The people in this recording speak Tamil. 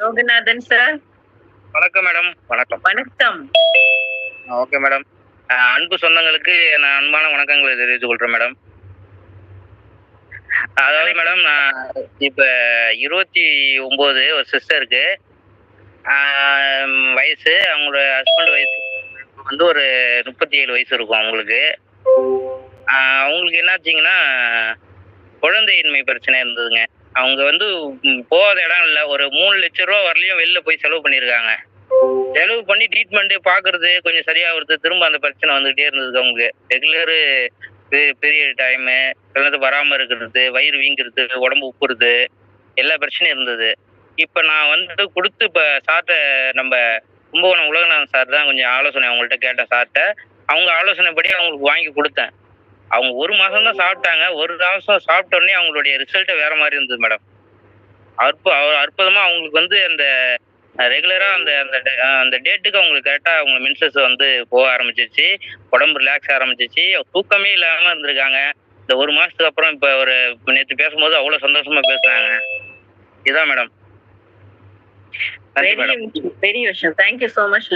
லோகநாதன் சார். வணக்கம் மேடம். வணக்கம். வணக்கம். Okay madam. அன்பு சொந்தங்களுக்கு நான் அன்பான வணக்கங்களை தெரிவித்துக் கொள்கிறேன் மேடம். அதாவது மேடம் நான் இப்போ இருபத்தி ஒம்பது ஒரு சிஸ்டருக்கு வயசு அவங்களோட ஹஸ்பண்ட் வயசு வந்து ஒரு முப்பத்தி ஏழு வயசு இருக்கும் அவங்களுக்கு. அவங்களுக்கு என்னாச்சுங்கன்னா குழந்தையின்மை பிரச்சனை இருந்ததுங்க. அவங்க வந்து போகாத இடம் இல்லை. ஒரு மூணு லட்ச ரூபா வரலையும் வெளில போய் செலவு பண்ணியிருக்காங்க செலவு பண்ணி ட்ரீட்மெண்ட்டு பார்க்கறது கொஞ்சம் சரியாகிறது திரும்ப அந்த பிரச்சனை வந்துகிட்டே இருந்தது அவங்களுக்கு. ரெகுலரு பெரிய டைமு சிலது வராமல் இருக்கிறது வயிறு வீங்கிறது உடம்பு உப்புறது எல்லா பிரச்சனையும் இருந்தது. இப்போ நான் வந்து கொடுத்து இப்போ சார்ட்ட நம்ம கும்பகோணம் உலகநாதன் சார் தான் கொஞ்சம் ஆலோசனை அவங்கள்ட்ட கேட்டேன் சார்ட்ட. அவங்க ஆலோசனைப்படி அவங்களுக்கு வாங்கி கொடுத்தேன். அவங்க ஒரு மாதம் தான் சாப்பிட்டாங்க. ஒரு மாதம் சாப்பிட்ட உடனே அவங்களுடைய ரிசல்ட்டே வேற மாதிரி இருந்தது மேடம் அற்பு அற்புதமாக அவங்களுக்கு வந்து அந்த ரெகுலராக அந்த அந்த அந்த டேட்டுக்கு அவங்களுக்கு கரெக்டாக அவங்க மின்சஸ் வந்து போக ஆரம்பிச்சிருச்சு. உடம்பு ரிலாக்ஸ் ஆரம்பிச்சிச்சு தூக்கமே இல்லாமல் இருந்திருக்காங்க. இந்த ஒரு மாதத்துக்கு அப்புறம் இப்போ ஒரு நேற்று பேசும்போது அவ்வளோ சந்தோஷமாக பேசுனாங்க. இதான் மேடம் நன்றி பெரிய மேடம் விஷயம். பெரிய விஷயம். Thank you so much